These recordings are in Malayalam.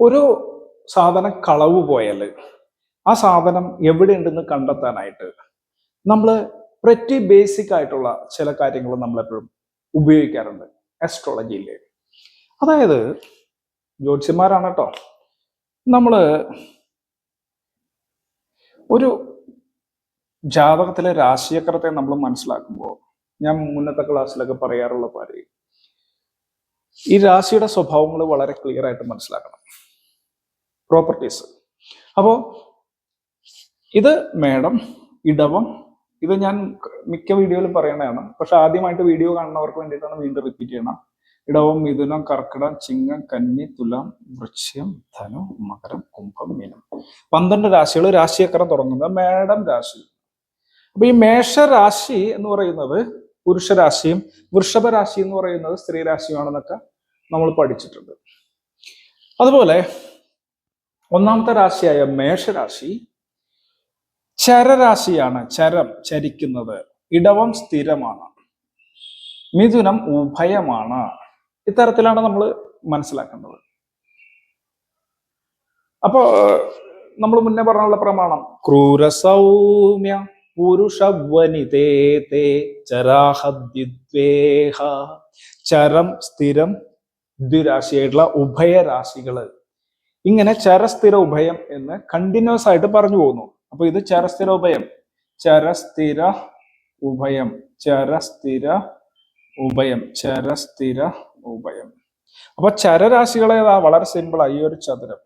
ഒരു സാധനം കളവ് പോയാൽ ആ സാധനം എവിടെ ഉണ്ടെന്ന് കണ്ടെത്താനായിട്ട് നമ്മൾ പ്രറ്റി ബേസിക് ആയിട്ടുള്ള ചില കാര്യങ്ങൾ നമ്മളെപ്പോഴും ഉപയോഗിക്കാറുണ്ട് അസ്ട്രോളജിയിൽ അതായത് ജ്യോത്സ്യന്മാരാണ് കേട്ടോ. നമ്മൾ ഒരു ജാതകത്തിലെ രാശിചക്രത്തെ നമ്മൾ മനസ്സിലാക്കുമ്പോൾ ഞാൻ മുന്നത്തെ ക്ലാസ്സിലൊക്കെ പറയാറുള്ള കാര്യം ഈ രാശിയുടെ സ്വഭാവങ്ങൾ വളരെ ക്ലിയർ ആയിട്ട് മനസ്സിലാക്കണം. പ്രോപ്പർട്ടീസ് അപ്പോൾ ഇത് മേഡം ഇടവം ഇത് ഞാൻ മിക്ക വീഡിയോയിലും പറയേണ്ടതാണ് പക്ഷെ ആദ്യമായിട്ട് വീഡിയോ കാണുന്നവർക്ക് വേണ്ടിയിട്ടാണ് വീണ്ടും റിപ്പീറ്റ് ചെയ്യണം. ഇടവം മിഥുനം കർക്കിടം ചിങ്ങം കന്നി തുലാം വൃക്ഷ്യം ധനു മകരം കുംഭം മീനം. പന്ത്രണ്ട് രാശികൾ രാശിയക്കരം തുടങ്ങുന്നത് മേടം രാശി. അപ്പൊ ഈ മേഷരാശി എന്ന് പറയുന്നത് പുരുഷരാശിയും വൃഷഭ രാശി എന്ന് പറയുന്നത് സ്ത്രീ രാശിയുമാണെന്നൊക്കെ നമ്മൾ പഠിച്ചിട്ടുണ്ട്. അതുപോലെ ഒന്നാമത്തെ രാശിയായ മേഷരാശി ചരരാശിയാണ് ചരം ചരിക്കുന്നത്. ഇടവം സ്ഥിരമാണ്. മിഥുനം ഉഭയമാണ്. ഇത്തരത്തിലാണ് നമ്മൾ മനസ്സിലാക്കേണ്ടത്. അപ്പോ നമ്മൾ മുന്നേ പറഞ്ഞുള്ള പ്രമാണം. ക്രൂരസൗമ്യ സൗമ്യ തേ ചരാഹദ്വിദ്വേഹ. ചരം സ്ഥിരം ദ്വിരാശിയായിട്ടുള്ള ഉഭയരാശികൾ. ഇങ്ങനെ ചരസ്ഥിര ഉഭയം എന്ന് കണ്ടിന്യൂസ് ആയിട്ട് പറഞ്ഞു പോകുന്നു. അപ്പൊ ഇത് ചരസ്ഥിര ഉഭയം ചരസ്ഥിര ഉഭയം. ചരസ്ഥിര ഉഭയം. ചരസ്ഥിര ഉഭയം. അപ്പൊ ചരരാശികളേതാ വളരെ സിമ്പിളാ ഈ ഒരു ചതുരം.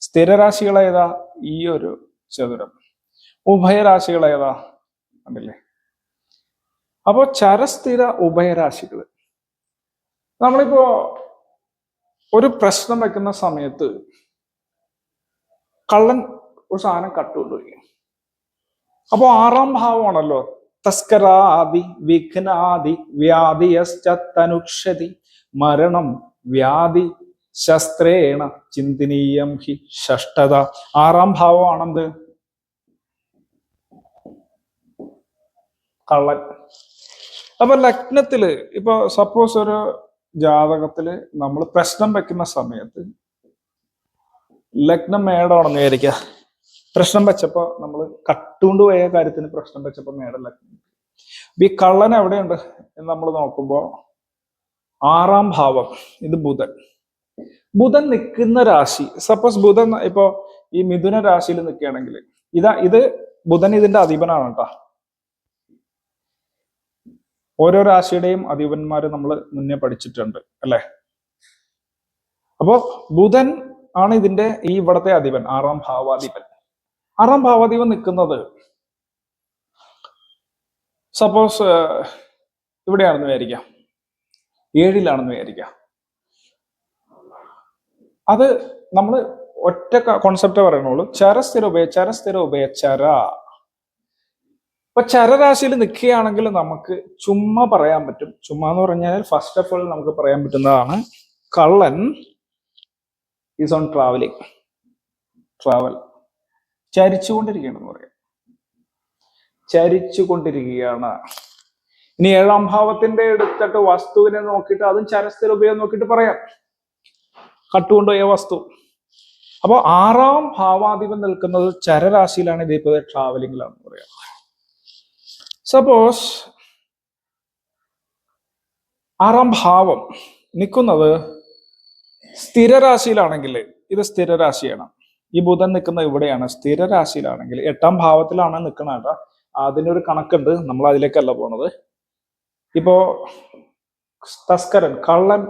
സ്ഥിരരാശികളേതാ ഈ ഒരു ചതുരം. ഉഭയരാശികളേതാ കണ്ടില്ലേ? അപ്പോ ചരസ്ഥിര ഉഭയരാശികൾ നമ്മളിപ്പോ ഒരു പ്രശ്നം വെക്കുന്ന സമയത്ത് കള്ളൻ ഒരു സാധനം കട്ടുകൊണ്ടുപോയി. അപ്പോൾ ആറാം ഭാവമാണല്ലോ. തസ്കരാദി വിഘ്നാദി വ്യാധിയശ്ചനുക്ഷതി മരണം വ്യാധി ശസ്ത്രേണ ചിന്തനീയം ഹി ഷഷ്ടത. ആറാം ഭാവമാണെന്ത്? കള്ളൻ. അപ്പൊ ലഗ്നത്തിൽ ഇപ്പൊ സപ്പോസ് ഒരു ജാതകത്തിൽ നമ്മൾ പ്രശ്നം വെക്കുന്ന സമയത്ത് ലഗ്നം മേടമാണെന്ന് വിചാരിക്കുക പ്രശ്നം വെച്ചപ്പോ നമ്മൾ കട്ടുകൊണ്ട് പോയ കാര്യത്തിന് പ്രശ്നം വെച്ചപ്പോ മേടം ലഗ്നം. അപ്പൊ ഈ കള്ളൻ എവിടെയുണ്ട് എന്ന് നമ്മൾ നോക്കുമ്പോ ആറാം ഭാവം ഇത് ബുധൻ. ബുധൻ നിൽക്കുന്ന രാശി സപ്പോസ് ബുധൻ ഇപ്പോ ഈ മിഥുന രാശിയിൽ നിൽക്കുകയാണെങ്കിൽ ഇതാ ഇത് ബുധൻ ഇതിന്റെ അധിപനാണ് കേട്ടോ. ഓരോ രാശിയുടെയും അധിപന്മാര് നമ്മൾ മുന്നേ പഠിച്ചിട്ടുണ്ട് അല്ലെ? അപ്പോ ബുധൻ ആണ് ഇതിന്റെ ഈ ഇവിടത്തെ അധിപൻ ആറാം ഭാവാധിപൻ. ആറാം ഭാവാധിപൻ നിൽക്കുന്നത് സപ്പോസ് ഇവിടെയാണെന്ന് വിചാരിക്കാം. ഏഴിലാണെന്ന് വിചാരിക്കാം. അത് നമ്മൾ ഒറ്റ കോൺസെപ്റ്റ് പറയണുള്ളൂ. ചരസ്ഥിര ഉപയ ചരസ്ഥിര ഉഭയ ഇപ്പൊ ചരരാശിയിൽ നിൽക്കുകയാണെങ്കിൽ നമുക്ക് ചുമ്മാ പറയാൻ പറ്റും. ചുമ്മാ എന്ന് പറഞ്ഞാൽ ഫസ്റ്റ് ഓഫ് ഓൾ നമുക്ക് പറയാൻ പറ്റുന്നതാണ് കള്ളൻ ഈസ് ഓൺ ട്രാവലിംഗ് ട്രാവൽ ചരിച്ചുകൊണ്ടിരിക്കുകയാണെന്ന് പറയാം. ചരിച്ചുകൊണ്ടിരിക്കുകയാണ്. ഇനി ഏഴാം ഭാവത്തിന്റെ എടുത്തിട്ട് വസ്തുവിനെ നോക്കിയിട്ട് അതും ചരസ്ഥിര ഉപയോഗം നോക്കിയിട്ട് പറയാം. കട്ടുകൊണ്ടുപോയ വസ്തു. അപ്പോൾ ആറാം ഭാവാധിപം നിൽക്കുന്നത് ചരരാശിയിലാണ് ഇതിപ്പോ ട്രാവലിംഗിലാണെന്ന് പറയാം. സപ്പോസ് ആറാം ഭാവം നിൽക്കുന്നത് സ്ഥിരരാശിയിലാണെങ്കിൽ ഇത് സ്ഥിരരാശിയാണ്. ഈ ബുധൻ നിൽക്കുന്ന ഇവിടെയാണ്. സ്ഥിരരാശിയിലാണെങ്കിൽ എട്ടാം ഭാവത്തിലാണ് നിൽക്കണ കേട്ടോ. അതിനൊരു കണക്കുണ്ട്. നമ്മൾ അതിലേക്കല്ല പോണത്. ഇപ്പോ തസ്കരൻ കള്ളൻ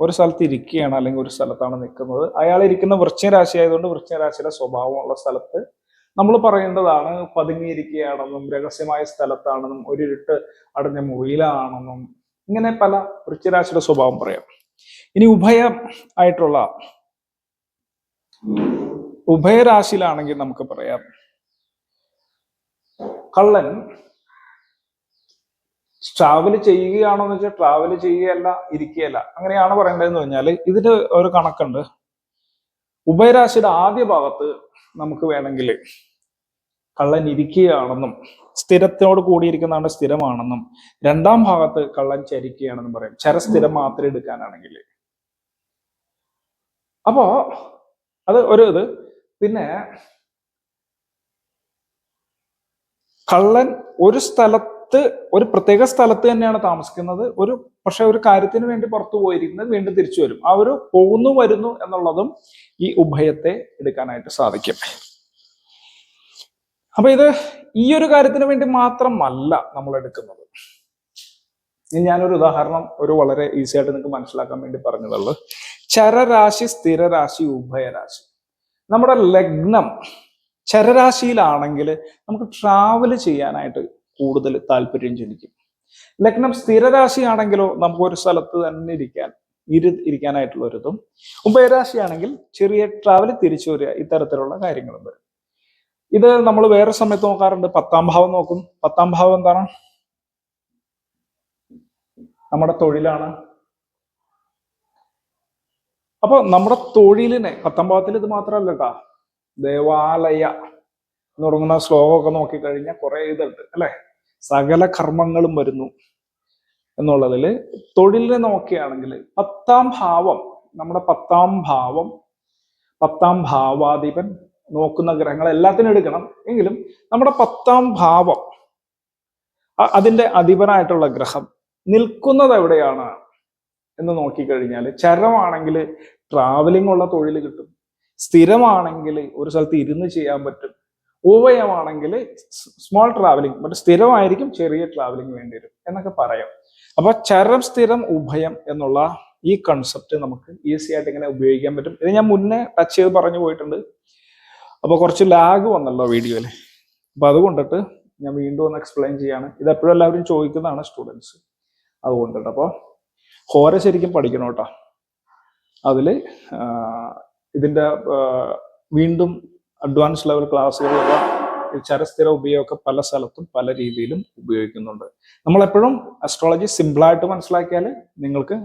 ഒരു സ്ഥലത്ത് ഇരിക്കുകയാണ് അല്ലെങ്കിൽ ഒരു സ്ഥലത്താണ് നിൽക്കുന്നത്. അയാൾ ഇരിക്കുന്ന വൃശ്ചരാശി ആയതുകൊണ്ട് വൃശ്ചരാശിയുടെ സ്വഭാവമുള്ള സ്ഥലത്ത് നമ്മൾ പറയേണ്ടതാണ് പതുങ്ങിയിരിക്കുകയാണെന്നും രഹസ്യമായ സ്ഥലത്താണെന്നും ഒരിട്ട് അടഞ്ഞ മുറിയിലാണെന്നും ഇങ്ങനെ പല വൃശ്ചരാശിയുടെ സ്വഭാവം പറയാം. ഇനി ഉഭയ ആയിട്ടുള്ള ഉഭയരാശിയിലാണെങ്കിൽ നമുക്ക് പറയാം. കള്ളൻ ട്രാവൽ ചെയ്യുകയാണോ എന്ന് വെച്ചാൽ ട്രാവൽ ചെയ്യുകയല്ല ഇരിക്കുകയല്ല. അങ്ങനെയാണ് പറയേണ്ടതെന്ന് പറഞ്ഞാൽ ഇതിന് ഒരു കണക്കുണ്ട്. ഉഭയരാശിയുടെ ആദ്യ ഭാഗത്ത് നമുക്ക് വേണമെങ്കിൽ കള്ളൻ ഇരിക്കുകയാണെന്നും സ്ഥിരത്തോട് കൂടിയിരിക്കുന്നതാണ് സ്ഥിരമാണെന്നും രണ്ടാം ഭാഗത്ത് കള്ളൻ ചരിക്കുകയാണെന്നും പറയും. ചരസ്ഥിരം മാത്രം എടുക്കാനാണെങ്കിൽ. അപ്പോ അത് ഒരു ഇത്. പിന്നെ കള്ളൻ ഒരു സ്ഥലത്ത് ഒരു പ്രത്യേക സ്ഥലത്ത് തന്നെയാണ് താമസിക്കുന്നത്. ഒരു പക്ഷെ ഒരു കാര്യത്തിന് വേണ്ടി പുറത്തു പോയിരിക്കുന്നത് വീണ്ടും തിരിച്ചു വരും. ആ ഒരു പോകുന്നു വരുന്നു എന്നുള്ളതും ഈ ഉഭയത്തെ എടുക്കാനായിട്ട് സാധിക്കും. അപ്പൊ ഇത് ഈ ഒരു കാര്യത്തിന് വേണ്ടി മാത്രമല്ല നമ്മൾ എടുക്കുന്നത്. ഞാനൊരു ഉദാഹരണം ഒരു വളരെ ഈസി ആയിട്ട് നിങ്ങൾക്ക് മനസ്സിലാക്കാൻ വേണ്ടി പറഞ്ഞതുള്ളൂ. ചരരാശി സ്ഥിരരാശി ഉഭയരാശി. നമ്മുടെ ലഗ്നം ചരരാശിയിലാണെങ്കിൽ നമുക്ക് ട്രാവൽ ചെയ്യാനായിട്ട് കൂടുതൽ താല്പര്യം ജനിക്കും. ലഗ്നം സ്ഥിരരാശിയാണെങ്കിലോ നമുക്ക് ഒരു സ്ഥലത്ത് തന്നെ ഇരിക്കാൻ ഇരു ഇരിക്കാനായിട്ടുള്ള ഒരിതും ഉഭയരാശിയാണെങ്കിൽ ചെറിയ ട്രാവൽ തിരിച്ചു വരിക ഇത്തരത്തിലുള്ള കാര്യങ്ങളും വരും. ഇത് നമ്മൾ വേറെ സമയത്ത് നോക്കാറുണ്ട്. പത്താം ഭാവം നോക്കും. പത്താം ഭാവം എന്താണ്? നമ്മുടെ തൊഴിലാണ്. അപ്പൊ നമ്മുടെ തൊഴിലിനെ പത്താം ഭാവത്തിൽ ഇത് മാത്രമല്ല കേട്ടാ. ദേവാലയ. എന്ന് തുടങ്ങുന്ന ശ്ലോകമൊക്കെ നോക്കിക്കഴിഞ്ഞാൽ കുറെ ഇതുണ്ട് അല്ലെ? സകല കർമ്മങ്ങളും വരുന്നു എന്നുള്ളതിൽ തൊഴിലിനെ നോക്കുകയാണെങ്കിൽ പത്താം ഭാവം നമ്മുടെ പത്താം ഭാവം പത്താം ഭാവാധിപൻ നോക്കുന്ന ഗ്രഹങ്ങൾ എല്ലാത്തിനും എടുക്കണം. എങ്കിലും നമ്മുടെ പത്താം ഭാവം അതിന്റെ അധിപനായിട്ടുള്ള ഗ്രഹം നിൽക്കുന്നത് എവിടെയാണ് എന്ന് നോക്കിക്കഴിഞ്ഞാൽ ചരമാണെങ്കിൽ ട്രാവലിംഗ് ഉള്ള തൊഴിൽ കിട്ടും. സ്ഥിരമാണെങ്കിൽ ഒരു സ്ഥലത്ത് ഇരുന്ന് ചെയ്യാൻ പറ്റും. ഉഭയമാണെങ്കിൽ സ്മോൾ ട്രാവലിംഗ് ബട്ട് സ്ഥിരമായിരിക്കും ചെറിയ ട്രാവലിംഗ് വേണ്ടി വരും എന്നൊക്കെ പറയാം. അപ്പൊ ചരം സ്ഥിരം ഉഭയം എന്നുള്ള ഈ കൺസെപ്റ്റ് നമുക്ക് ഈസി ആയിട്ട് ഇങ്ങനെ ഉപയോഗിക്കാൻ പറ്റും. ഇത് ഞാൻ മുന്നേ ടച്ച് ചെയ്ത് പറഞ്ഞു പോയിട്ടുണ്ട്. അപ്പൊ കുറച്ച് ലാഗ് വന്നല്ലോ വീഡിയോയിൽ അപ്പൊ അതുകൊണ്ടിട്ട് ഞാൻ വീണ്ടും ഒന്ന് എക്സ്പ്ലെയിൻ ചെയ്യാണ്. ഇത് എപ്പോഴും എല്ലാവരും ചോദിക്കുന്നതാണ് സ്റ്റുഡൻസ് അതുകൊണ്ടിട്ട് അപ്പോൾ ഹോര ശരിക്കും പഠിക്കണം കേട്ടോ. ഇതിന്റെ വീണ്ടും അഡ്വാൻസ് ലെവൽ ക്ലാസ്സുകളുള്ള ചരസ്ഥിര ഉപയോഗമൊക്കെ പല സ്ഥലത്തും പല രീതിയിലും ഉപയോഗിക്കുന്നുണ്ട്. നമ്മളെപ്പോഴും അസ്ട്രോളജി സിമ്പിളായിട്ട് മനസ്സിലാക്കിയാൽ നിങ്ങൾക്ക്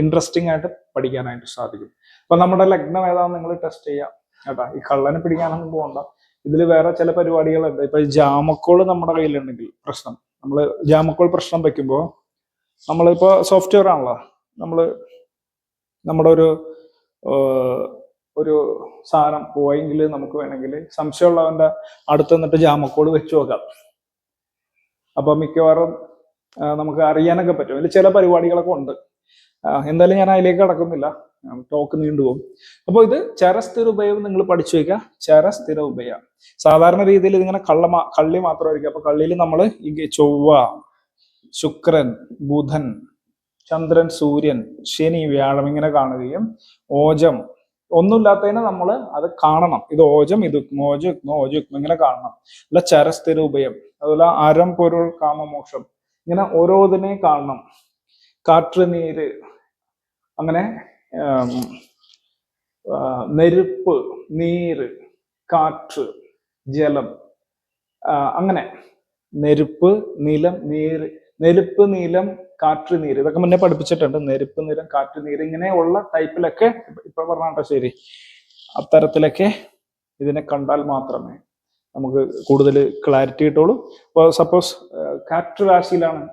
ഇൻട്രസ്റ്റിംഗ് ആയിട്ട് പഠിക്കാനായിട്ട് സാധിക്കും. അപ്പൊ നമ്മുടെ ലഗ്നം ഏതാണെന്ന് നിങ്ങൾ ടെസ്റ്റ് ചെയ്യാം കേട്ടാ. ഈ കള്ളനെ പിടിക്കാനൊന്നും പോകണ്ട ഇതിൽ വേറെ ചില പരിപാടികളുണ്ട്. ഇപ്പൊ ജാമക്കോൾ നമ്മുടെ കയ്യിലുണ്ടെങ്കിൽ പ്രശ്നം. നമ്മൾ ജാമക്കോൾ പ്രശ്നം വെക്കുമ്പോൾ നമ്മളിപ്പോ സോഫ്റ്റ്വെയർ ആണല്ലോ. നമ്മൾ നമ്മുടെ ഒരു ഒരു സാധനം പോയെങ്കിൽ നമുക്ക് വേണമെങ്കിൽ സംശയമുള്ളവന്റെ അടുത്ത് നിന്നിട്ട് ജാമക്കോട് വെച്ച് നോക്കാം. അപ്പൊ മിക്കവാറും നമുക്ക് അറിയാനൊക്കെ പറ്റും. അതിൽ ചില പരിപാടികളൊക്കെ ഉണ്ട്. എന്തായാലും ഞാൻ അതിലേക്ക് കടക്കുന്നില്ല. ടോക്ക് നീണ്ടുപോകും അപ്പോൾ ഇത് ചരസ്ഥിര ഉപയം നിങ്ങൾ പഠിച്ചു വയ്ക്കുക. ചരസ്ഥിര ഉഭയ സാധാരണ രീതിയിൽ ഇതിങ്ങനെ കള്ള കള്ളി മാത്രമായിരിക്കും. അപ്പൊ കള്ളിയിൽ നമ്മൾ ഈ ചൊവ്വ ശുക്രൻ ബുധൻ ചന്ദ്രൻ സൂര്യൻ ശനി വ്യാഴം ഇങ്ങനെ കാണുകയും ഓജം ഒന്നുമില്ലാത്തതിനെ നമ്മൾ അത് കാണണം. ഇത് ഓജം ഇത് മോജ ഓജ ഇങ്ങനെ കാണണം. അല്ല ചരസ്ഥിര ഉഭയം അതുപോലെ അരം പൊരുൾ കാമമോക്ഷം ഇങ്ങനെ ഓരോതിനെ കാണണം. കാറ്റ് നീര് അങ്ങനെ നെരുപ്പ് നീര് കാറ്റ് ജലം അങ്ങനെ. നെരുപ്പ് നീലം നീര് നെരുപ്പ് നീലം കാറ്റ് നീര് ഇതൊക്കെ മുന്നേ പഠിപ്പിച്ചിട്ടുണ്ട്. നെരുപ്പ് നിരം കാറ്റ് നീര് ഇങ്ങനെയുള്ള ടൈപ്പിലൊക്കെ ഇപ്പൊ- പറഞ്ഞോട്ടെ ശരി. അത്തരത്തിലൊക്കെ ഇതിനെ കണ്ടാൽ മാത്രമേ നമുക്ക് കൂടുതൽ ക്ലാരിറ്റി കിട്ടുള്ളൂ. ഇപ്പോൾ സപ്പോസ് കാറ്റ് രാശിയിലാണ്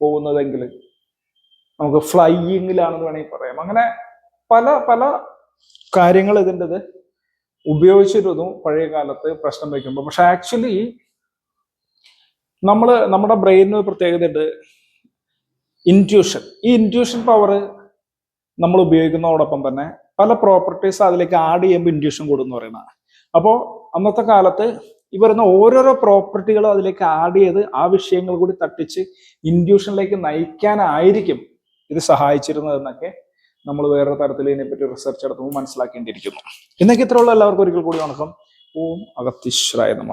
പോകുന്നതെങ്കിൽ നമുക്ക് ഫ്ലൈയിങ്ങിലാണെന്ന് വേണമെങ്കിൽ പറയാം. അങ്ങനെ പല പല കാര്യങ്ങൾ ഇതിന്റെത് ഉപയോഗിച്ചിരുന്നു പഴയ കാലത്ത് പ്രശ്നം വയ്ക്കുമ്പോൾ പക്ഷെ ആക്ച്വലി നമ്മൾ നമ്മുടെ ബ്രെയിനിന് പ്രത്യേകത പ്രത്യേകതയുണ്ട്. ഇന്റ്യൂഷൻ. ഈ ഇന്റ്യൂഷൻ പവർ നമ്മൾ ഉപയോഗിക്കുന്നതോടൊപ്പം തന്നെ പല പ്രോപ്പർട്ടീസ് അതിലേക്ക് ആഡ് ചെയ്യുമ്പോൾ ഇൻഡ്യൂഷൻ എന്ന് പറയുന്നത് അപ്പോൾ അന്നത്തെ കാലത്ത് ഈ വരുന്ന ഓരോരോ പ്രോപ്പർട്ടികളും അതിലേക്ക് ആഡ് ചെയ്ത് ആ വിഷയങ്ങൾ കൂടി തട്ടിച്ച് ഇൻഡ്യൂഷനിലേക്ക് നയിക്കാനായിരിക്കും ഇത് സഹായിച്ചിരുന്നതെന്നൊക്കെ നമ്മൾ വേറൊരു തരത്തിൽ ഇതിനെപ്പറ്റി റിസർച്ച് നടത്തുമ്പോൾ മനസ്സിലാക്കേണ്ടിയിരിക്കുന്നു. ഇന്നൊക്കെ ഇത്രയുള്ള എല്ലാവർക്കും ഒരിക്കൽ കൂടി വണക്കം. ഓം അഗത്യശ്രായ നമ.